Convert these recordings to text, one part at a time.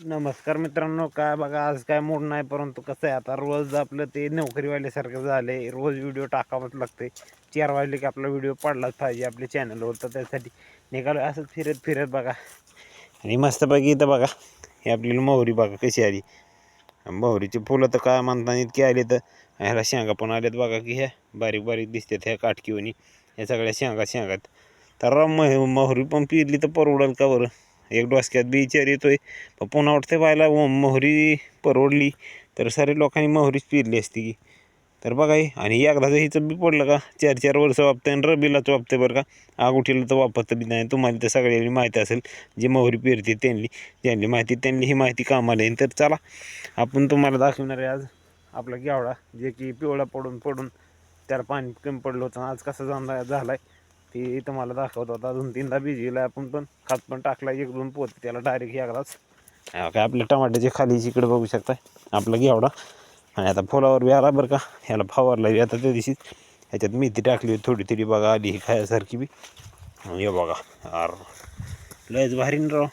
नमस्कार मित्रांनो काय बघा आज काय मूड नाही परंतु कसं आहे आता रोज आपलं ते नोकरीवाल्यासारखं झालं आहे रोज व्हिडिओ टाकावंच लागते चार वाजले की आपला व्हिडिओ पडलाच पाहिजे आपल्या चॅनलवर तर त्यासाठी निघालो असंच फिरत फिरत बघा. आणि मस्तपैकी इथं बघा हे आपल्याला मोहरी बघा कशी आली. मोहरीची फुलं तर काय म्हणता इतकी आली तर ह्याला शेंगा पण आल्यात बघा की ह्या बारीक बारीक दिसतात ह्या काटकीवणी ह्या सगळ्या शेंगा शेंगात. तर मह मोहरी पण पिरली तर परवडेल का बरं? एक डोसक्यात बी विचार येतोय. पण पुन्हा वाटते पाहायला मोहरी परवडली. तर सारे लोकांनी मोहरीच पिरली असती. की तर बघा आणि आणि एकदाचं हिचं बी पडलं का? चार चार वर्ष वापते आणि रबीलाच वापते बरं का? आगुठीला तर वापरतं बी नाही. तुम्हाला तर सगळ्यांनी माहिती असेल जी मोहरी पेरते त्यांनी ज्यांनी माहिती त्यांनी ही माहिती कामाला येईल तर चला आपण तुम्हाला दाखवणार आहे आज आपला गेवडा जे की पिवळा पडून पडून त्याला पाणी कमी पडलं होतं. आज कसं जाणार झाला आहे ती तुम्हाला दाखवत होता. दोन तीनदा भिजविला आपण पण खात पण टाकला. एक दोन पोत त्याला डायरेक्ट यागलाच काय आपल्या टमाट्याचे खाली इकडे बघू शकता आपला घेवडा. आणि आता फुलावर बी आला बरं का. ह्याला फवारला बी. आता त्या दिवशी ह्याच्यात मेथी टाकली होती. थोडी थोडी बघा आली ही खायासारखी बी. ये हे बघा. आर. लयच भारी राव.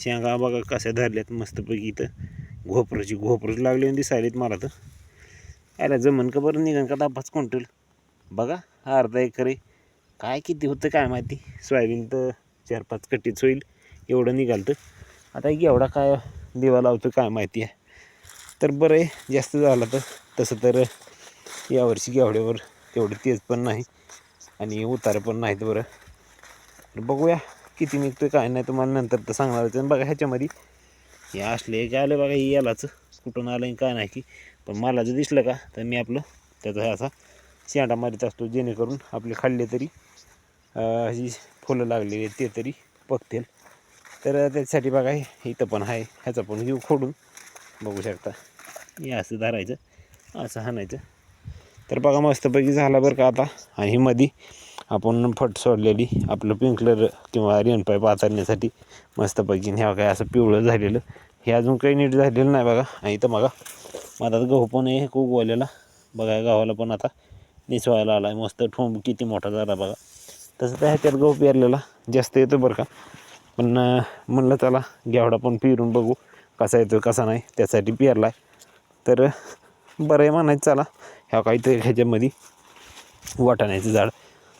शेंगा बघा कशा धरल्यात मस्तपैकी इथं. घोपराची घोपरच लागली आणि दिसायलीत मला तर. अरे जमन का बरं निघन का दापाच क्विंटल बघा अर्धा एकर आहे काय किती होतं काय माहिती? सोयाबीन तर चार पाच कट्टीच होईल. एवढं निघालतं. आता एवढा काय दिवा लावतो काय माहिती आहे. तर बरं आहे जास्त झालं तर तसं तर यावर्षी गेवड्यावर तेवढं तेज पण नाही आणि उतार पण नाहीत बरं. तर बघूया किती निघतं काय नाही तुम्हाला नंतर तर सांगणारच आहे. बघा ह्याच्यामध्ये हे असले काय आलं बघा हे यालाच. कुठून आलं आणि काय नाही की. पण मला जर दिसलं का तर मी आपलं त्याचा असा शेंडा मारीत असतो जेणेकरून आपले खाल्ले तरी ही फुलं लागलेली आहेत ते तरी पकतील तर त्याच्यासाठी बघा इथं पण आहे ह्याचा पण घेऊ खोडून बघू शकता. हे असं धरायचं असं हाणायचं. तर बघा मस्तपैकी झाला बरं का आता. आणि मध्ये मधी आपण फट सोडलेली आपलं पिंकलर किंवा रेनपाईप आचारण्यासाठी मस्तपैकी ह्या काय असं पिवळं झालेलं. हे अजून काही नीट झालेलं नाही बघा. आणि इथं बघा माझा गहू पण आहे उगवलेला. बघा गावाला गव्हाला पण आता निसवायला आला आहे मस्त ठोंब किती मोठा झाला बघा. तसं तर ह्याच्यात गहू पेरलेला जास्त येतो बरं का. पण म्हणलं त्याला घेवडा पण पिरून बघू कसा येतो कसा नाही त्यासाठी पेरला आहे तर बरं आहे म्हणायचं चला. ह्या काहीतरी ह्याच्यामध्ये वाटाण्याचं झाड.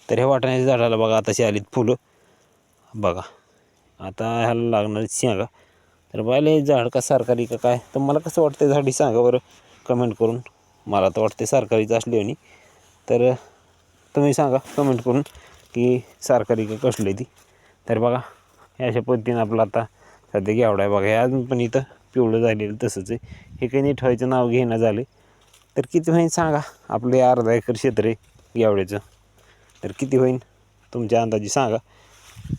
तर ह्या वाटाण्याच्या झाडाला बघा आताशी आलीत फुलं. बघा आता ह्याला लागणार शेंगा. तर बायला झाड का सरकारी का काय? तर मला कसं वाटतं झाडी सांगा बरं कमेंट करून. मला तर वाटते सरकारीचं असली आणि. तर तुम्ही सांगा कमेंट करून. की सरकारी का कसली ती. तर बघा हे अशा पद्धतीनं आपलं आता सध्या घेवडा आहे बघा. हे अजून पण इथं पिवळं झालेलं तसंच आहे. हे काही नीट नाव घेणं झालं तर किती होईन सांगा. आपले अर्धा एकर क्षेत्र आहे घेवड्याचं तर किती होईन तुमच्या अंदाजे सांगा.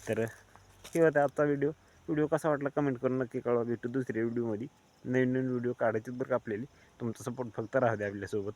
तर हे होता आजचा व्हिडिओ व्हिडिओ कसा वाटला कमेंट करून नक्की कळवा. भेटू दुसऱ्या व्हिडिओमध्ये नवीन नवीन व्हिडिओ काढायचे बरं का आपल्याला. तुमचा सपोर्ट फक्त राहू द्या आपल्यासोबत.